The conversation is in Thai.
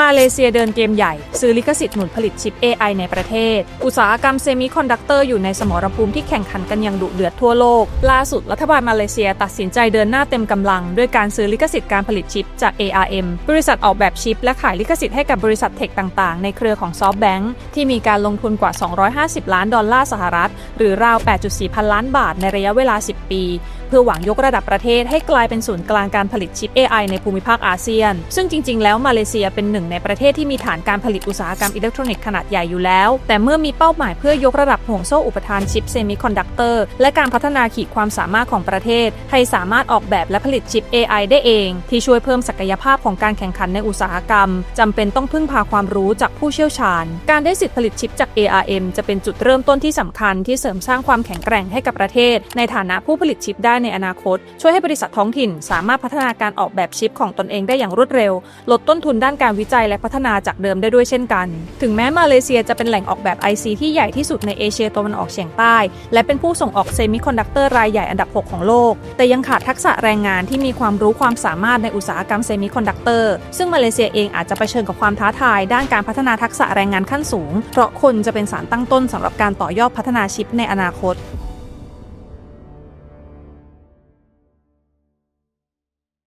มาเลเซียเดินเกมใหญ่ ซื้อลิขสิทธิ์หนุนผลิตชิป AI ในประเทศ อุตสาหกรรมเซมิคอนดักเตอร์อยู่ในสมรภูมิที่แข่งขันกันอย่างดุเดือดทั่วโลก ล่าสุดรัฐบาลมาเลเซียตัดสินใจเดินหน้าเต็มกำลัง ด้วยการซื้อลิขสิทธิ์การผลิตชิปจาก ARM บริษัทออกแบบชิป และขายลิขสิทธิ์ให้กับบริษัทเทคต่างๆ ในเครือของ SoftBank ที่มีการลงทุนกว่า 250 ล้านดอลลาร์สหรัฐ หรือราว 8.4 พันล้านบาทในระยะเวลา 10 ปีเพื่อหวังยกระดับประเทศให้กลายเป็นศูนย์กลางการผลิตชิป AI ในภูมิภาคอาเซียน ซึ่งจริง ๆ แล้วมาเลเซียเป็นหนึ่งในประเทศที่มีฐานการผลิตอุตสาหกรรมอิเล็กทรอนิกส์ขนาดใหญ่อยู่แล้ว แต่เมื่อมีเป้าหมายเพื่อยกระดับห่วงโซ่อุปทานชิปเซมิคอนดักเตอร์และการพัฒนาขีดความสามารถของประเทศ ให้สามารถออกแบบและผลิตชิป AI ได้เอง ที่ช่วยเพิ่มศักยภาพของการแข่งขันในอุตสาหกรรมจำเป็นต้องพึ่งพาความรู้จากผู้เชี่ยวชาญ การได้สิทธิผลิตชิปจาก ARM จะเป็นจุดเริ่มต้นที่สำคัญที่เสริมสร้างความแข็งแกร่งให้กับประเทศ ในฐานะผู้ผลิตชิปได้ในอนาคต ช่วยให้บริษัทท้องถิ่น สามารถพัฒนาการออกแบบชิปของตนเองได้อย่างรวดเร็ว ลดต้นทุนด้านการวิจัยและพัฒนาจากเดิมได้ด้วยเช่นกัน ถึงแม้มาเลเซียจะเป็นแหล่งออกแบบ IC ที่ใหญ่ที่สุดในเอเชียตะวันออกเฉียงใต้ และเป็นผู้ส่งออกเซมิคอนดักเตอร์รายใหญ่อันดับ 6 ของโลก แต่ยังขาดทักษะแรงงานที่มีความรู้ความสามารถในอุตสาหกรรมเซมิคอนดักเตอร์ซึ่งมาเลเซียเองอาจจะเผชิญกับความท้าทาย ด้านการพัฒนาทักษะแรงงานขั้นสูง เพราะคนจะเป็นสารตั้งต้นสำหรับการต่อยอดพัฒนาชิปในอนาคต